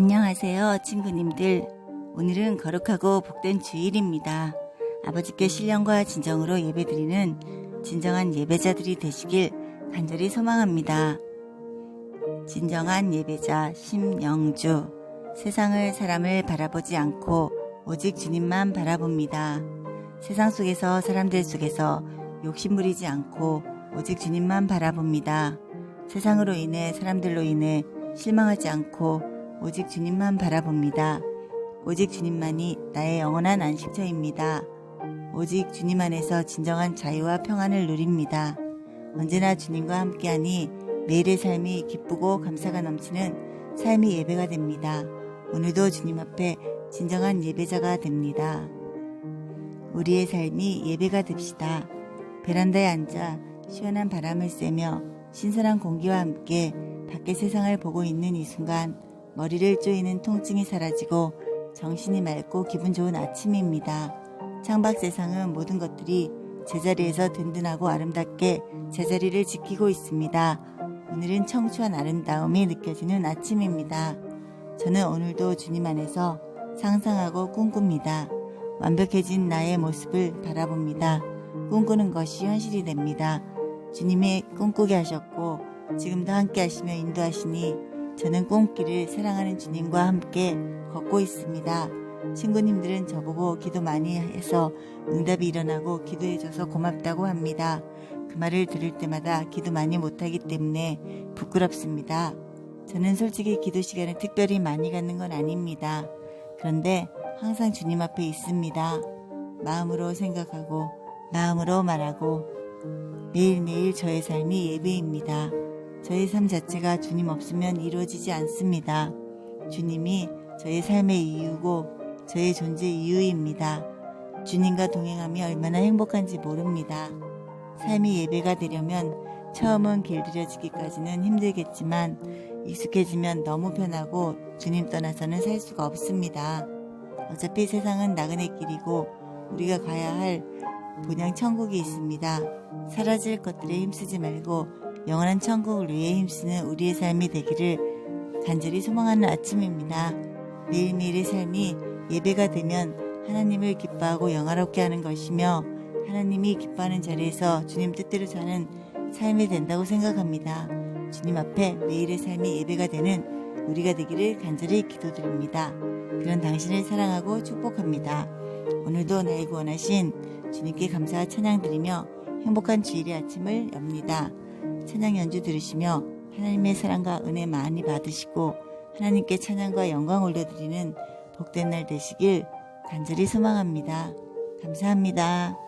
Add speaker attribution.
Speaker 1: 안녕하세요, 친구님들. 오늘은 거룩하고 복된 주일입니다. 아버지께 신령과 진정으로 예배드리는 진정한 예배자들이 되시길 간절히 소망합니다. 진정한 예배자 심영주. 세상을 사람을 바라보지 않고 오직 주님만 바라봅니다. 세상 속에서 사람들 속에서 욕심 부리지 않고 오직 주님만 바라봅니다. 세상으로 인해 사람들로 인해 실망하지 않고 오직 주님만 바라봅니다. 오직 주님만이 나의 영원한 안식처입니다. 오직 주님 안에서 진정한 자유와 평안을 누립니다. 언제나 주님과 함께하니 매일의 삶이 기쁘고 감사가 넘치는 삶이 예배가 됩니다. 오늘도 주님 앞에 진정한 예배자가 됩니다. 우리의 삶이 예배가 됩시다. 베란다에 앉아 시원한 바람을 쐬며 신선한 공기와 함께 밖의 세상을 보고 있는 이 순간 머리를 쪼이는 통증이 사라지고 정신이 맑고 기분 좋은 아침입니다. 창밖 세상은 모든 것들이 제자리에서 든든하고 아름답게 제자리를 지키고 있습니다. 오늘은 청초한 아름다움이 느껴지는 아침입니다. 저는 오늘도 주님 안에서 상상하고 꿈꿉니다. 완벽해진 나의 모습을 바라봅니다. 꿈꾸는 것이 현실이 됩니다. 주님이 꿈꾸게 하셨고 지금도 함께 하시며 인도하시니 저는 꿈길을 사랑하는 주님과 함께 걷고 있습니다. 친구님들은 저보고 기도 많이 해서 응답이 일어나고 기도해줘서 고맙다고 합니다. 그 말을 들을 때마다 기도 많이 못하기 때문에 부끄럽습니다. 저는 솔직히 기도 시간을 특별히 많이 갖는 건 아닙니다. 그런데 항상 주님 앞에 있습니다. 마음으로 생각하고 마음으로 말하고 매일매일 저의 삶이 예배입니다. 저의 삶 자체가 주님 없으면 이루어지지 않습니다. 주님이 저의 삶의 이유고 저의 존재 이유입니다. 주님과 동행하며 얼마나 행복한지 모릅니다. 삶이 예배가 되려면 처음은 길들여지기까지는 힘들겠지만 익숙해지면 너무 편하고 주님 떠나서는 살 수가 없습니다. 어차피 세상은 나그네 길이고 우리가 가야 할 본향 천국이 있습니다. 사라질 것들에 힘쓰지 말고 영원한 천국을 위해 힘쓰는 우리의 삶이 되기를 간절히 소망하는 아침입니다. 매일매일의 삶이 예배가 되면 하나님을 기뻐하고 영화롭게 하는 것이며 하나님이 기뻐하는 자리에서 주님 뜻대로 사는 삶이 된다고 생각합니다. 주님 앞에 매일의 삶이 예배가 되는 우리가 되기를 간절히 기도드립니다. 그런 당신을 사랑하고 축복합니다. 오늘도 나의 구원하신 주님께 감사와 찬양 드리며 행복한 주일의 아침을 엽니다. 찬양 연주 들으시며 하나님의 사랑과 은혜 많이 받으시고 하나님께 찬양과 영광 올려드리는 복된 날 되시길 간절히 소망합니다. 감사합니다.